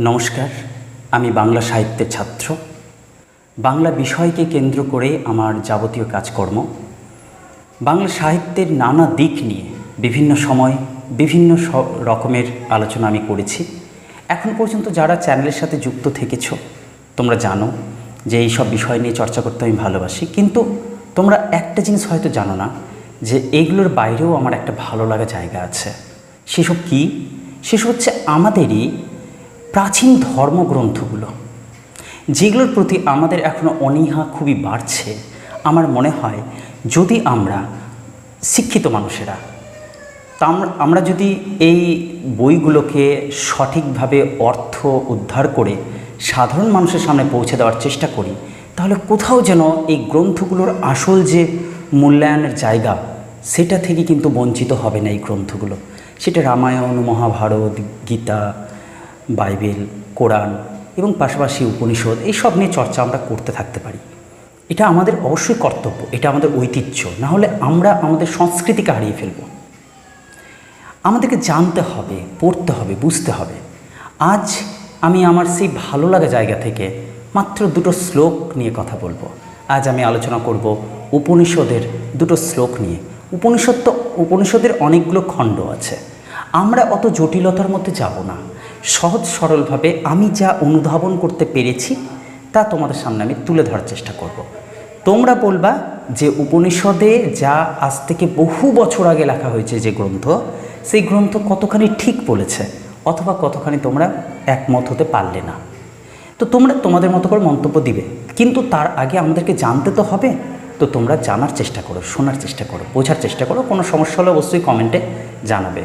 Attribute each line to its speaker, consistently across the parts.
Speaker 1: নমস্কার, আমি বাংলা সাহিত্যের ছাত্র। বাংলা বিষয়কে কেন্দ্র করে আমার যাবতীয় কাজকর্ম। বাংলা সাহিত্যের নানা দিক নিয়ে বিভিন্ন সময় বিভিন্ন রকমের আলোচনা আমি করেছি। এখন পর্যন্ত যারা চ্যানেলের সাথে যুক্ত থেকেছ, তোমরা জানো যে এই সব বিষয় নিয়ে চর্চা করতে আমি ভালোবাসি। কিন্তু তোমরা একটা জিনিস হয়তো জানো না, যে এইগুলোর বাইরেও আমার একটা ভালো লাগা জায়গা আছে। সেসব কি? সেসব হচ্ছে আমাদেরই প্রাচীন ধর্মগ্রন্থগুলো, যেগুলোর প্রতি আমাদের এখনও অনীহা খুবই বাড়ছে, আমার মনে হয় যদি আমরা শিক্ষিত মানুষেরা আমরা যদি এই বইগুলোকে সঠিকভাবে অর্থ উদ্ধার করে সাধারণ মানুষের সামনে পৌঁছে দেওয়ার চেষ্টা করি, তাহলে কোথাও যেন এই গ্রন্থগুলোর আসল যে মূল্যায়নের জায়গা, সেটা থেকে কিন্তু বঞ্চিত হবে না এই গ্রন্থগুলো। সেটা রামায়ণ, মহাভারত, গীতা বাইবেল, কোরআন এবং পাশাপাশি উপনিষদ এইসব নিয়ে চর্চা আমরা করতে থাকতে পারি। এটা আমাদের অবশ্যই কর্তব্য, এটা আমাদের ঐতিহ্য। না হলে আমরা আমাদের সংস্কৃতিকে হারিয়ে ফেলব। আমাদেরকে জানতে হবে, পড়তে হবে, বুঝতে হবে। আজ আমি আমার সেই ভালো লাগা জায়গা থেকে মাত্র দুটো শ্লোক নিয়ে কথা বলব। আজ আমি আলোচনা করব উপনিষদের দুটো শ্লোক নিয়ে। উপনিষদ তো, উপনিষদের অনেকগুলো খণ্ড আছে। আমরা অত জটিলতার মধ্যে যাব না। সহজ সরলভাবে আমি যা অনুধাবন করতে পেরেছি, তা তোমাদের সামনে আমি তুলে ধরার চেষ্টা করব। তোমরা বলবা যে উপনিষদে যা আজ থেকে বহু বছর আগে লেখা হয়েছে যে গ্রন্থ, সেই গ্রন্থ কতখানি ঠিক বলেছে অথবা কতখানি তোমরা একমত হতে পারলে না তো তোমরা, তোমাদের মতো করে মন্তব্য দিবে, কিন্তু তার আগে আমাদেরকে জানতে তো হবে, তো তোমরা জানার চেষ্টা করো, শোনার চেষ্টা করো, বোঝার চেষ্টা করো, কোনো সমস্যা হলে অবশ্যই কমেন্টে জানাবে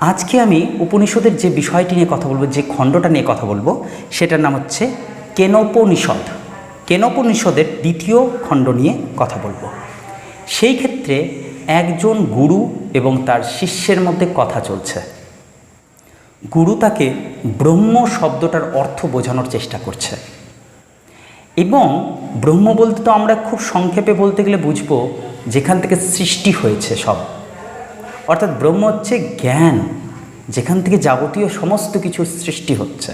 Speaker 1: আজকে আমি উপনিষদের যে বিষয়টি নিয়ে কথা বলব, যে খণ্ডটা নিয়ে কথা বলব, সেটার নাম হচ্ছে কেনোপনিষদ। কেনোপনিষদের দ্বিতীয় খণ্ড নিয়ে কথা বলব। সেই ক্ষেত্রে একজন গুরু এবং তার শিষ্যের মধ্যে কথা চলছে। গুরু তাকে ব্রহ্ম শব্দটার অর্থ বোঝানোর চেষ্টা করছে। এবং ব্রহ্ম বলতে তো আমরা খুব সংক্ষেপে বলতে গেলে বুঝব, যেখান থেকে সৃষ্টি হয়েছে সব। অর্থাৎ ব্রহ্ম হচ্ছে জ্ঞান, যেখান থেকে যাবতীয় সমস্ত কিছুর সৃষ্টি হচ্ছে।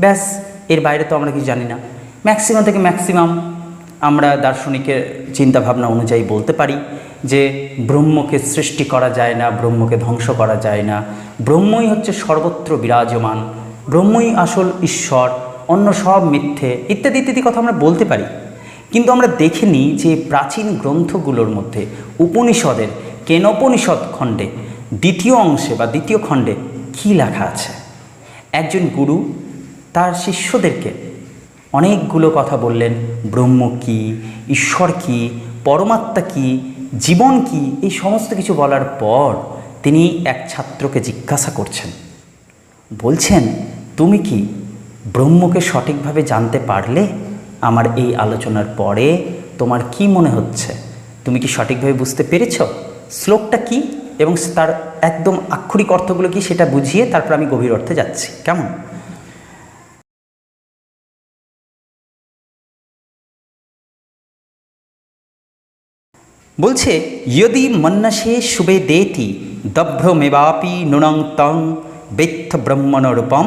Speaker 1: ব্যাস, এর বাইরে তো আমরা কিছু জানি না। ম্যাক্সিমাম থেকে ম্যাক্সিমাম আমরা দার্শনিকের চিন্তাভাবনা অনুযায়ী বলতে পারি যে ব্রহ্মকে সৃষ্টি করা যায় না, ব্রহ্মকে ধ্বংস করা যায় না। ব্রহ্মই হচ্ছে সর্বত্র বিরাজমান, ব্রহ্মই আসল ঈশ্বর, অন্য সব মিথ্যে ইত্যাদি ইত্যাদি কথা আমরা বলতে পারি। কিন্তু আমরা দেখিনি যে প্রাচীন গ্রন্থগুলোর মধ্যে, উপনিষদের কেনোপনিষদ খণ্ডে দ্বিতীয় অংশে বা দ্বিতীয় খণ্ডে কী লেখা আছে? একজন গুরু তার শিষ্যদেরকে অনেকগুলো কথা বললেন, ব্রহ্ম কী, ঈশ্বর কী, পরমাত্মা কি, জীবন কি, এই সমস্ত কিছু বলার পর তিনি এক ছাত্রকে জিজ্ঞাসা করছেন। বলছেন, তুমি কি ব্রহ্মকে সঠিকভাবে জানতে পারলে আমার এই আলোচনার পরে তোমার কি মনে হচ্ছে? তুমি কি সঠিকভাবে বুঝতে পেরেছ? শ্লোকটা কি এবং তার একদম আক্ষরিক অর্থগুলো কি সেটা বুঝিয়ে তারপর আমি গভীর অর্থে যাচ্ছি। কেমন? বলছে, যদি মন্নসে শুভে দেতি দভ্রমেবাপি নুণং তং বেত্থ ব্রহ্মণ রূপম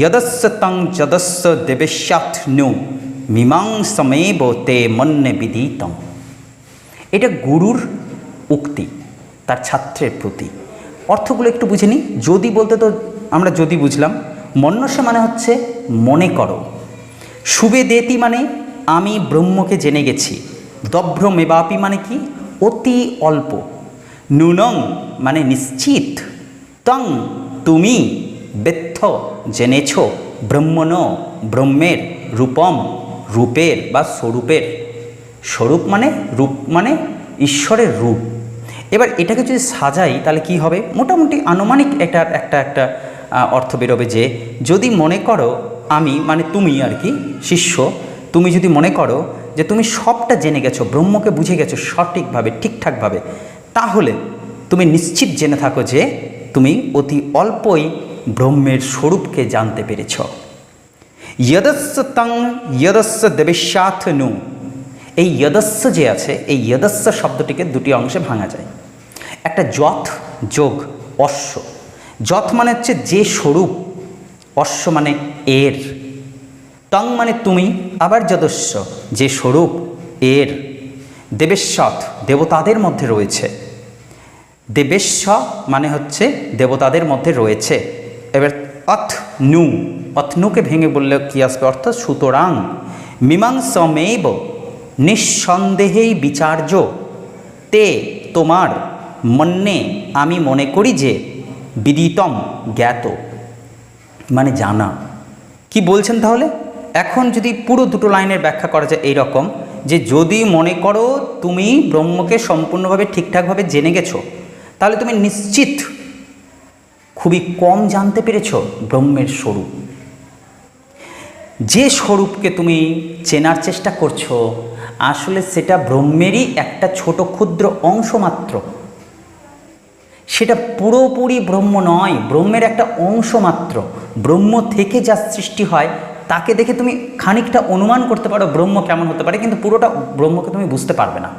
Speaker 1: যদস্য তং যদস্য দেবেশ্যাথ নু মীমাংসমেব তে মন্যে বিদিতম। এটা গুরুর উক্তি, তার ছাত্রের প্রতি। অর্থগুলো একটু বুঝে নিই। যদি বলতে তো আমরা যদি বুঝলাম মন্যসা মানে হচ্ছে মনে করো। শুভে দেতি মানে আমি ব্রহ্মকে জেনে গেছি। দভ্র মেবাপি মানে কি? অতি অল্প। নুনং মানে নিশ্চিত। তং তুমি বেত্থ জেনেছ, ব্রহ্মণ, ব্রহ্মের রূপম, রূপের বা স্বরূপের। স্বরূপ মানে রূপ মানে ঈশ্বরের রূপ। এবার এটাকে যদি সাজাই, তাহলে কি হবে? মোটামুটি আনুমানিক এটা একটা একটা অর্থ বেরোবে যে, যদি মনে করো আমি মানে তুমি আর কি, শিষ্য, তুমি যদি মনে করো যে তুমি সবটা জেনে গেছো, ব্রহ্মকে বুঝে গেছো সঠিকভাবে, ঠিকঠাকভাবে, তাহলে তুমি নিশ্চিত জেনে থাকো যে তুমি অতি অল্পই ব্রহ্মের স্বরূপকে জানতে পেরেছ। যদস্য তং যদস্য দেবেশ্যাথ নু। এই যদস্য যে আছে, এই ইয়দস্য শব্দটিকে দুটি অংশে ভাঙা যায়। একটা যথ, যোগ, অশ্ব। যথ মানে হচ্ছে যে স্বরূপ, অশ্ব মানে এর। তং মানে তুমি, আবার যদস্য, যে স্বরূপ, এর। দেবেশ্বত, দেবতাদের মধ্যে রয়েছে। দেবেশ্ব মানে হচ্ছে দেবতাদের মধ্যে রয়েছে। এবার অথ নু অথনুকে ভেঙে বললে কি আসবে অর্থ? সুতরাং মীমাংসমেব নিঃসন্দেহেই বিচার্য। তে তোমার মন্যে আমি মনে করি যে বিদিতম জ্ঞাত। মানে জানা। কি বলছেন তাহলে? এখন যদি পুরো দুটো লাইনের ব্যাখ্যা করা যায় এই রকম যে যদি মনে করো তুমি ব্রহ্মকে সম্পূর্ণভাবে ঠিকঠাকভাবে জেনে গেছো, তাহলে তুমি নিশ্চিত খুবই কম জানতে পেরেছ ব্রহ্মের স্বরূপ। যে স্বরূপকে তুমি চেনার চেষ্টা করছ, আসলে সেটা ব্রহ্মেরই একটা ছোট ক্ষুদ্র অংশ মাত্র। সেটা পুরোপুরি ব্রহ্ম নয়, ব্রহ্মের একটা অংশ মাত্র। ব্রহ্ম থেকে যা সৃষ্টি হয়, তাকে দেখে তুমি খানিকটা অনুমান করতে পারো ব্রহ্ম কেমন হতে পারে, কিন্তু পুরোটা ব্রহ্মকে তুমি বুঝতে পারবে না।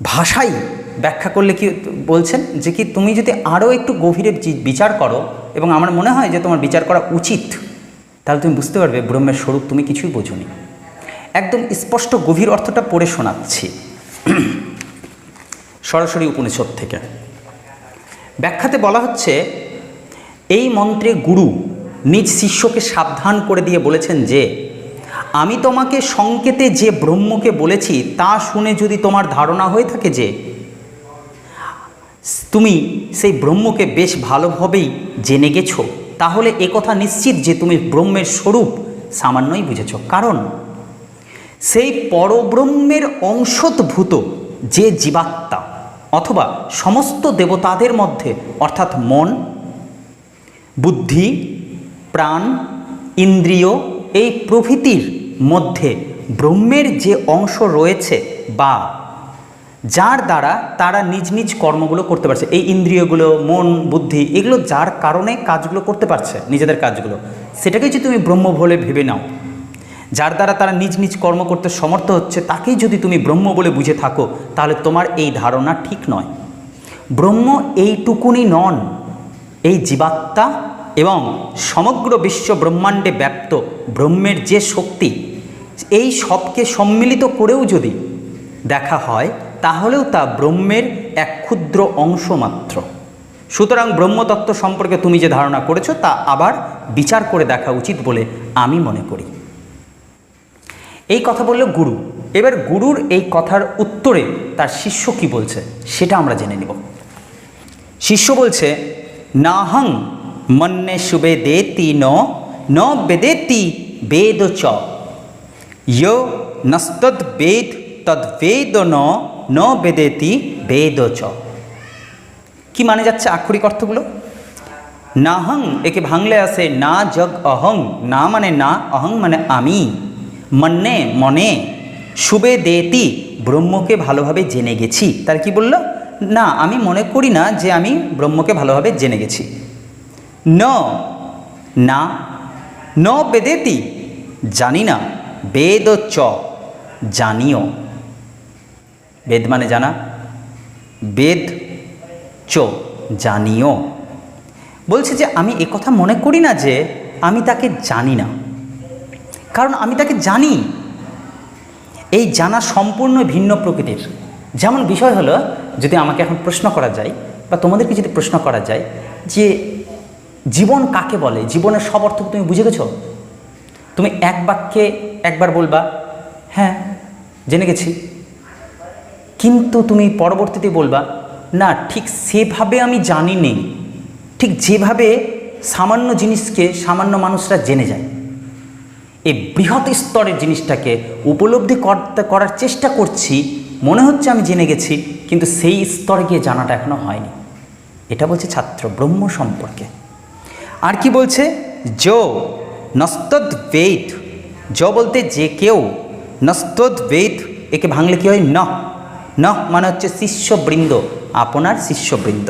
Speaker 1: ভাষাই ব্যাখ্যা করলে কি বলছেন যে কি তুমি যদি আরও একটু গভীরে বিচার করো, এবং আমার মনে হয় যে তোমার বিচার করা উচিত। তাহলে তুমি বুঝতে পারবে ব্রহ্মের স্বরূপ তুমি কিছুই বোঝোনি। একদম স্পষ্ট গভীর অর্থটা পড়ে শোনাচ্ছি। সরাসরি উপনিষদ থেকে। ব্যাখ্যাতে বলা হচ্ছে, এই মন্ত্রে গুরু নিজ শিষ্যকে সাবধান করে দিয়ে বলেছেন যে, আমি তোমাকে সংকেতে যে ব্রহ্মকে বলেছি তা শুনে যদি তোমার ধারণা হয়ে থাকে যে, তুমি সেই ব্রহ্মকে বেশ ভালোভাবেই জেনে গেছো তাহলে একথা নিশ্চিত যে তুমি ব্রহ্মের স্বরূপ সামান্যই বুঝেছ। কারণ সেই পরব্রহ্মের অংশদ্ভূত যে জীবাত্মা অথবা সমস্ত দেবতাদের মধ্যে, অর্থাৎ মন, বুদ্ধি, প্রাণ, ইন্দ্রিয়, এই প্রভৃতির মধ্যে ব্রহ্মের যে অংশ রয়েছে বা যার দ্বারা তারা নিজ নিজ কর্মগুলো করতে পারছে। এই ইন্দ্রিয়গুলো, মন, বুদ্ধি, এগুলো যার কারণে কাজগুলো করতে পারছে, নিজেদের কাজগুলো। সেটাকে যদি তুমি ব্রহ্ম বলে ভেবে নাও, যার দ্বারা তারা নিজ নিজ কর্ম করতে সমর্থ হচ্ছে, তাকেই যদি তুমি ব্রহ্ম বলে বুঝে থাকো, তাহলে তোমার এই ধারণা ঠিক নয়। ব্রহ্ম এইটুকুনি নন, এই জীবাত্মা এবং সমগ্র বিশ্ব ব্রহ্মাণ্ডে ব্যপ্ত ব্রহ্মের যে শক্তি, এই সবকে সম্মিলিত করেও যদি দেখা হয় তাহলেও তা ব্রহ্মের এক ক্ষুদ্র অংশ মাত্র। সুতরাং ব্রহ্মতত্ত্ব সম্পর্কে তুমি যে ধারণা করেছ, তা আবার বিচার করে দেখা উচিত বলে আমি মনে করি। এই কথা বলল গুরু। এবার গুরুর এই কথার উত্তরে তার শিষ্য কি বলছে, সেটা আমরা জেনে নিব। শিষ্য বলছে, নাহং মন্যে শুবে দেতি ন ন বেদেতি বেদ চ ইয় নস্তদ বেদ তদ বেদ ন ন বেদেতি বেদ চ। কি মানে যাচ্ছে আক্ষরিক অর্থগুলো? নাহং, একে ভাঙলে আসে না জগ অহং, না মানে না, অহং মানে আমি। মন্নে, মনে। শুবে দেতি, ব্রহ্মকে ভালোভাবে জেনে গেছি। তার কি বলল? না, আমি মনে করি না যে আমি ব্রহ্মকে ভালোভাবে জেনে গেছি। ন, না। ন বেদেতি, জানি না। বেদ চ, জানিও। বেদ মানে জানা? বেদ, চ, জানিও। বলছে যে আমি কথা মনে করি না যে আমি তাকে জানি না। কারণ আমি তাকে জানি। এই জানা সম্পূর্ণ ভিন্ন প্রকৃতির। যেমন বিষয় হলো, যদি আমাকে এখন প্রশ্ন করা যায় বা তোমাদেরকে যদি প্রশ্ন করা যায় যে জীবন কাকে বলে? জীবনের সব অর্থ তুমি বুঝে গেছো? তুমি এক বাক্যে একবার বলবা হ্যাঁ জেনে গেছি। কিন্তু তুমি পরবর্তীতে বলবা, না, ঠিক সেভাবে আমি জানি নেই। ঠিক যেভাবে সামান্য জিনিসকে সামান্য মানুষরা জেনে যায়। এই বৃহৎ স্তরের জিনিসটাকে উপলব্ধি করতে, করার চেষ্টা করছি, মনে হচ্ছে আমি জেনে গেছি, কিন্তু সেই স্তরে গিয়ে জানাটা এখনও হয়নি। এটা বলছে ছাত্র ব্রহ্ম সম্পর্কে। আর কি বলছে? যো নস্তদ বেদ, য বলতে যে কেউ নস্তদ বেদ, একে ভাঙলে কি হয়? ন। ন মানে হচ্ছে শিষ্যবৃন্দ, আপনার শিষ্যবৃন্দ।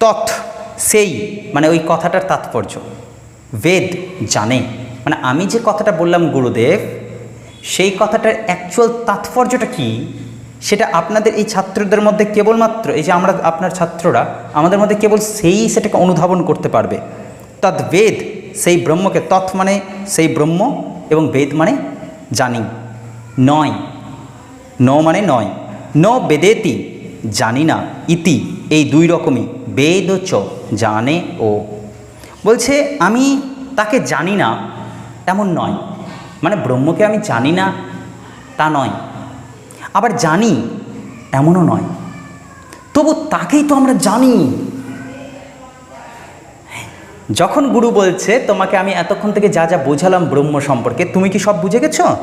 Speaker 1: তথ সেই মানে ওই কথাটার তাৎপর্য। বেদ জানে মানে আমি যে কথাটা বললাম গুরুদেব, সেই কথাটার অ্যাকচুয়াল তাৎপর্যটা কি,
Speaker 2: সেটা আপনাদের এই ছাত্রদের মধ্যে কেবলমাত্র, এই যে আমরা, আপনার ছাত্ররা, আমাদের মধ্যে কেবল সেই সেটাকে অনুধাবন করতে পারবে। তৎ বেদ, সেই ব্রহ্মকে, তৎ মানে সেই ব্রহ্ম এবং বেদ মানে জানি। নয়, ন মানে নয়। ন বেদেতি, জানি না, ইতি, এই দুই রকমই, বেদ চ, জানে ও। বলছে, আমি তাকে জানি না, এমন নয়। মানে ব্রহ্মকে আমি জানি না, তা নয়। আবার জানি, এমনও নয়। তবু তাকেই তো আমরা জানি। যখন গুরু বলছে, তোমাকে আমি এতক্ষণ থেকে যা যা বোঝালাম ব্রহ্ম সম্পর্কে, তুমি কি সব বুঝে গেছো?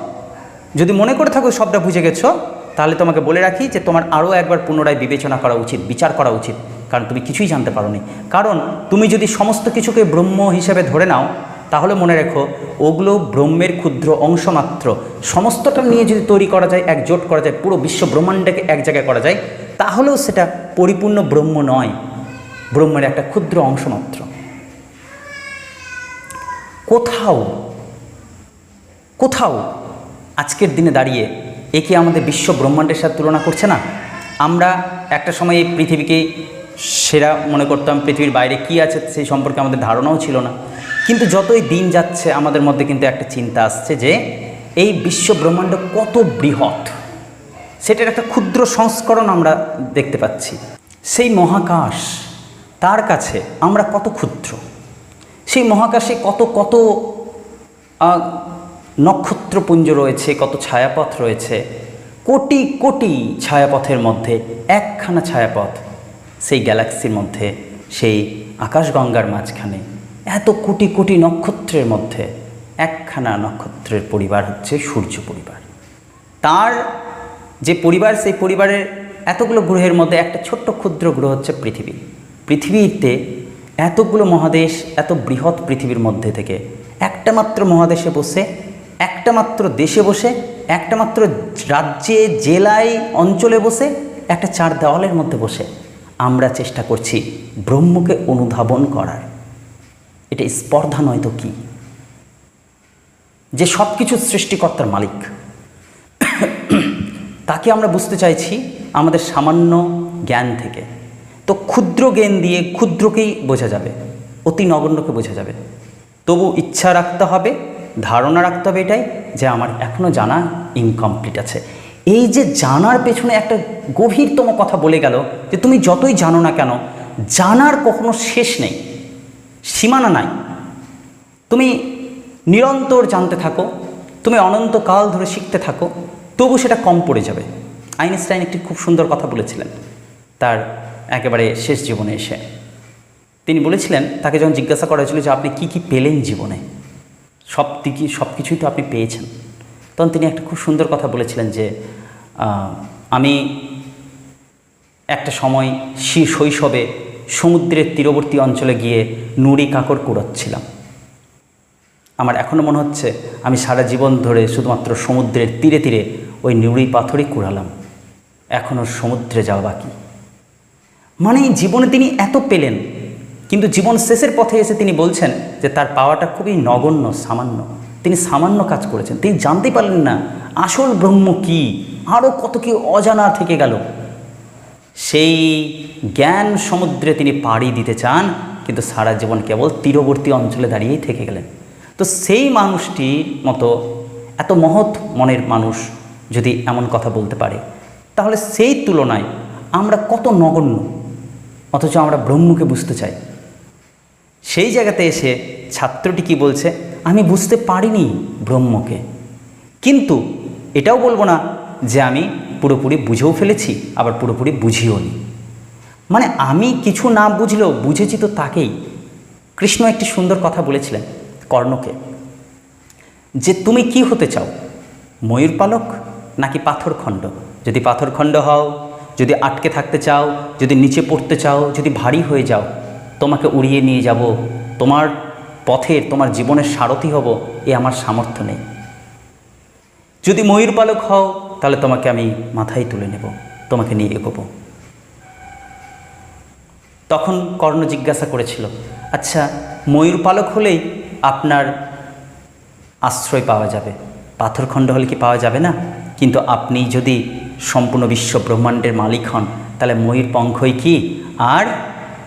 Speaker 2: যদি মনে করে থাকো সবটা বুঝে গেছো। তাহলে তোমাকে বলে রাখি যে তোমার আরও একবার পুনরায় বিবেচনা করা উচিত, বিচার করা উচিত। কারণ তুমি কিছুই জানতে পারোনি। কারণ তুমি যদি সমস্ত কিছুকে ব্রহ্ম হিসেবে ধরে নাও, তাহলে মনে রেখো, ওগুলো ব্রহ্মের ক্ষুদ্র অংশ মাত্র সমস্তটা নিয়ে যদি তৈরি করা যায়, একজোট করা যায়, পুরো বিশ্ব ব্রহ্মাণ্ডকে এক জায়গায় করা যায়, তাহলেও সেটা পরিপূর্ণ ব্রহ্ম নয়। ব্রহ্মের একটা ক্ষুদ্র অংশ মাত্র কোথাও কোথাও আজকের দিনে দাঁড়িয়ে একে আমাদের বিশ্ব ব্রহ্মাণ্ডের সাথে তুলনা করছে না? আমরা একটা সময় এই পৃথিবীকে সেরা মনে করতাম, পৃথিবীর বাইরে কি আছে সেই সম্পর্কে আমাদের ধারণাও ছিল না। কিন্তু যতই দিন যাচ্ছে, আমাদের মধ্যে কিন্তু একটা চিন্তা আসছে যে, এই বিশ্ব ব্রহ্মাণ্ড কত বৃহৎ? সেটার একটা ক্ষুদ্র সংস্করণ আমরা দেখতে পাচ্ছি। সেই মহাকাশ, তার কাছে আমরা কত ক্ষুদ্র? সেই মহাকাশে কত কত নক্ষত্রপুঞ্জ রয়েছে, কত ছায়াপথ রয়েছে। কোটি কোটি ছায়াপথের মধ্যে একখানা ছায়াপথ সেই গ্যালাক্সির মধ্যে, সেই আকাশগঙ্গার মাঝখানে। এত কোটি কোটি নক্ষত্রের মধ্যে একখানা নক্ষত্রের পরিবার হচ্ছে সূর্য পরিবার। তার যে পরিবার, সেই পরিবারের এতগুলো গ্রহের মধ্যে একটা ছোট্ট ক্ষুদ্র গ্রহ হচ্ছে পৃথিবী। পৃথিবীতে এতগুলো মহাদেশ, এত বৃহৎ পৃথিবীর মধ্যে থেকে একটা মাত্র মহাদেশে বসে একটা মাত্র দেশে বসে, একটা মাত্র রাজ্যে, জেলায়, অঞ্চলে বসে, একটা চার দেওয়ালের মধ্যে বসে আমরা চেষ্টা করছি ব্রহ্মকে অনুধাবন করার। এটা স্পর্ধা নয় তো কী? যে সব কিছু সৃষ্টিকর্তার মালিক। তাকে আমরা বুঝতে চাইছি আমাদের সামান্য জ্ঞান থেকে। তো ক্ষুদ্র জ্ঞান দিয়ে ক্ষুদ্রকেই বোঝা যাবে, অতি নগণ্যকে বোঝা যাবে। তবু ইচ্ছা রাখতে হবে ধারণা রাখতে হবে এটাই যে আমার এখনও জানা ইনকমপ্লিট আছে। এই যে জানার পেছনে একটা গভীরতম কথা বলে গেল যে তুমি যতই জানো না কেন, জানার কখনো শেষ নেই, সীমানা নাই। তুমি নিরন্তর জানতে থাকো, তুমি অনন্তকাল ধরে শিখতে থাকো, তবু সেটা কম পড়ে যাবে। আইনস্টাইন একটি খুব সুন্দর কথা বলেছিলেন, তার একেবারে শেষ জীবনে এসে। তিনি বলেছিলেন, তাকে যখন জিজ্ঞাসা করা হয়েছিল যে আপনি কি কি পেলেন জীবনে সব দিকে সব কিছুই তো আপনি পেয়েছেন। তখন তিনি একটা খুব সুন্দর কথা বলেছিলেন যে আমি একটা সময় শি- শৈশবে সমুদ্রের তীরবর্তী অঞ্চলে গিয়ে নুড়ি কাকড় কুড়াচ্ছিলাম। আমার এখনও মনে হচ্ছে আমি সারা জীবন ধরে শুধুমাত্র সমুদ্রের তীরে তীরে ওই নুড়ি পাথরই কুড়ালাম। এখনও সমুদ্রে যাওয়া বাকি। মানে জীবনে তিনি এত পেলেন কিন্তু জীবন শেষের পথে এসে তিনি বলছেন যে তার পাওয়াটা খুবই নগণ্য, সামান্য। তিনি সামান্য কাজ করেছেন। তিনি জানতে পারলেন না, আসল ব্রহ্ম কি? আরও কত কি অজানা থেকে গেল। সেই জ্ঞান সমুদ্রে তিনি পাড়ি দিতে চান, কিন্তু সারা জীবন কেবল তীরবর্তী অঞ্চলে দাঁড়িয়েই থেকে গেলেন। তো সেই মানুষটির মতো এত মহৎ মনের মানুষ যদি এমন কথা বলতে পারে, তাহলে সেই তুলনায় আমরা কত নগণ্য? অথচ আমরা ব্রহ্মকে বুঝতে চাই। সেই জায়গাতে এসে ছাত্রটি কি বলছে? আমি বুঝতে পারিনি ব্রহ্মকে। কিন্তু এটাও বলব না যে আমি পুরোপুরি বুঝেও ফেলেছি, আবার পুরোপুরি বুঝিও নি। মানে আমি কিছু না বুঝলেও বুঝেছি তো তাকেই। কৃষ্ণ একটি সুন্দর কথা বলেছিলেন কর্ণকে, যে তুমি কি হতে চাও? ময়ূর পালক নাকি পাথরখণ্ড যদি পাথরখণ্ড হও, যদি আটকে থাকতে চাও, যদি নিচে পড়তে চাও, যদি ভারী হয়ে যাও তোমাকে উড়িয়ে নিয়ে যাব। তোমার পথের, তোমার জীবনের সারথি হব, এ আমার সামর্থ্য নেই। যদি ময়ূর পালক হও, তাহলে তোমাকে আমি মাথায় তুলে নেব, তোমাকে নিয়ে এগোবো। তখন কর্ণ জিজ্ঞাসা করেছিল আচ্ছা ময়ূর পালক হলেই আপনার আশ্রয় পাওয়া যাবে। পাথরখণ্ড হলে কি পাওয়া যাবে না? কিন্তু আপনি যদি সম্পূর্ণ বিশ্ব ব্রহ্মাণ্ডের মালিক হন, তাহলে ময়ূর পঙ্খই কি? আর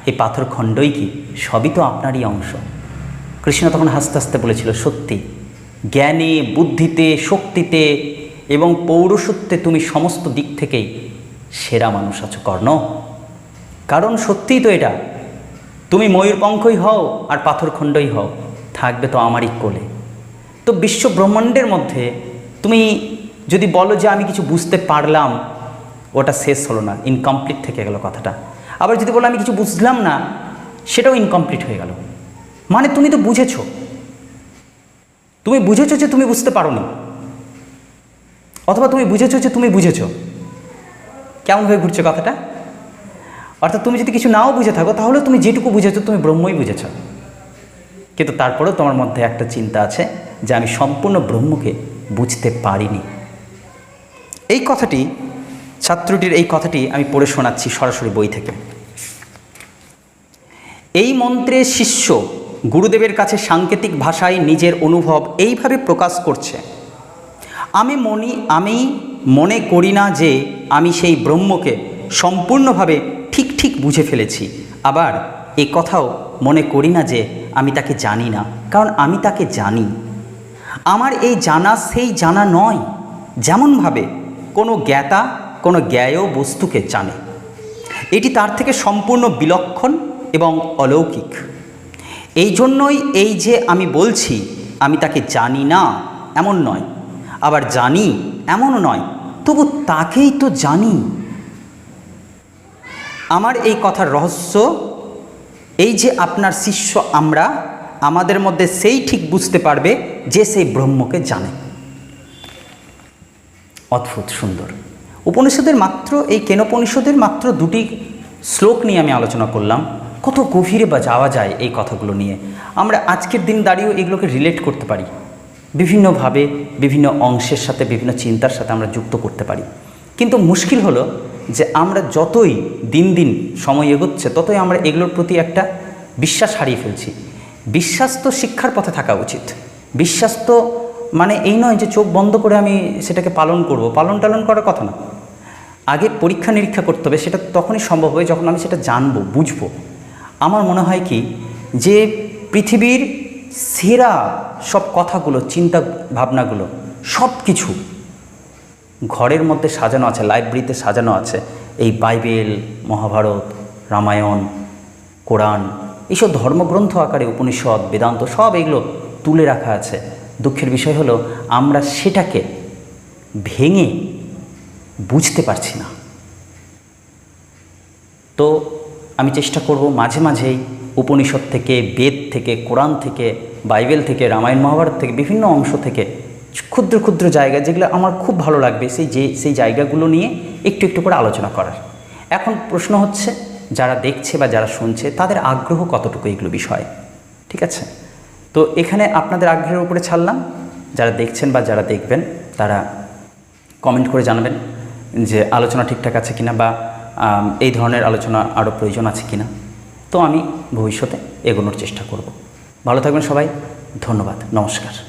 Speaker 2: এই পাথর খণ্ডই কি? সবই তো আপনারই অংশ। কৃষ্ণ তখন হাসতে হাসতে বলেছিল, সত্যি, জ্ঞানে, বুদ্ধিতে, শক্তিতে এবং পৌরসত্বে তুমি সমস্ত দিক থেকেই সেরা মানুষ আছো, কর্ণ। কারণ সত্যিই তো এটা, তুমি ময়ূরপঙ্খই হও আর পাথরখণ্ডই হও, থাকবে তো আমারই কোলে। তো বিশ্ব ব্রহ্মাণ্ডের মধ্যে তুমি যদি বলো যে আমি কিছু বুঝতে পারলাম, ওটা শেষ হলো না ইনকমপ্লিট থেকে গেল কথাটা। আবার যদি বলো আমি কিছু বুঝলাম না, সেটাও ইনকমপ্লিট হয়ে গেল। মানে তুমি তো বুঝেছ। তুমি বুঝেছ যে তুমি বুঝতে পারোনি। অথবা তুমি বুঝেছ যে তুমি বুঝেছ। কেমনভাবে ঘুরছে কথাটা? অর্থাৎ তুমি যদি কিছু নাও বুঝে থাকো, তাহলে তুমি যেটুকু বুঝেছ, তুমি ব্রহ্মই বুঝেছ। কিন্তু তারপরেও তোমার মধ্যে একটা চিন্তা আছে যে আমি সম্পূর্ণ ব্রহ্মকে বুঝতে পারিনি। এই কথাটি ছাত্রটির এই কথাটি আমি পড়ে শোনাচ্ছি সরাসরি বই থেকে। এই মন্ত্রে শিষ্য গুরুদেবের কাছে সাংকেতিক ভাষায় নিজের অনুভব এইভাবে প্রকাশ করছে, আমি মনি, আমি মনে করি না যে আমি সেই ব্রহ্মকে সম্পূর্ণভাবে ঠিক ঠিক বুঝে ফেলেছি। আবার এ কথাও মনে করি না যে আমি তাকে জানি না, কারণ আমি তাকে জানি। আমার এই জানা সেই জানা নয়। যেমনভাবে কোনো জ্ঞাতা কোনো জ্ঞেয় বস্তুকে জানে। এটি তার থেকে সম্পূর্ণ বিলক্ষণ এবং অলৌকিক। এই জন্যই এই যে আমি বলছি, আমি তাকে জানি না, এমন নয়। আবার জানি এমনও নয়, তবু তাকেই তো জানি। আমার এই কথার রহস্য, এই যে আপনার শিষ্য আমরা, আমাদের মধ্যে সেই ঠিক বুঝতে পারবে যে সেই ব্রহ্মকে জানে। অদ্ভুত সুন্দর। উপনিষদের মাত্র, এই কেনোপনিষদের মাত্র দুটি শ্লোক নিয়ে আমি আলোচনা করলাম। কত গভীরে বা যাওয়া যায় এই কথাগুলো নিয়ে। আমরা আজকের দিন দাঁড়িয়েও এগুলোকে রিলেট করতে পারি। বিভিন্নভাবে, বিভিন্ন অংশের সাথে, বিভিন্ন চিন্তার সাথে আমরা যুক্ত করতে পারি। কিন্তু মুশকিল হলো যে আমরা যতই দিন দিন সময় এগোচ্ছে, ততই আমরা এগুলোর প্রতি একটা বিশ্বাস হারিয়ে ফেলছি। বিশ্বাস তো শিক্ষার পথে থাকা উচিত। বিশ্বাস তো মানে এই নয় যে চোখ বন্ধ করে আমি সেটাকে পালন করব। পালন টালন করার কথা না। আগে পরীক্ষা নিরীক্ষা করতে হবে, সেটা তখনই সম্ভব হবে যখন আমি সেটা জানব, বুঝব। আমার মনে হয় কি যে পৃথিবীর সেরা সব কথাগুলো, চিন্তা ভাবনাগুলো সব কিছু ঘরের মধ্যে সাজানো আছে, লাইব্রেরিতে সাজানো আছে। এই বাইবেল, মহাভারত, রামায়ণ, কোরআন, এইসব ধর্মগ্রন্থ আকারে উপনিষদ, বেদান্ত সব এগুলো তুলে রাখা আছে। দুঃখের বিষয় হলো আমরা সেটাকে ভেঙে বুঝতে পারছি না। তো আমি চেষ্টা করব মাঝে মাঝেই উপনিষদ থেকে, বেদ থেকে, কোরআন থেকে, বাইবেল থেকে, রামায়ণ মহাভারত থেকে, বিভিন্ন অংশ থেকে ক্ষুদ্র ক্ষুদ্র জায়গা যেগুলো আমার খুব ভালো লাগবে, সেই যে, সেই জায়গাগুলো নিয়ে একটু একটু করে আলোচনা করার। এখন প্রশ্ন হচ্ছে, যারা দেখছে বা যারা শুনছে, তাদের আগ্রহ কতটুকু এগুলো বিষয়ে? ঠিক আছে? তো এখানে আপনাদের আগ্রহের উপরে ছাড়লাম। যারা দেখছেন বা যারা দেখবেন, তারা কমেন্ট করে জানাবেন। যে আলোচনা ঠিকঠাক আছে কিনা বা এই ধরনের আলোচনা আরও প্রয়োজন আছে কিনা। তো আমি ভবিষ্যতে এগোনোর চেষ্টা করব। ভালো থাকবেন সবাই। ধন্যবাদ। নমস্কার।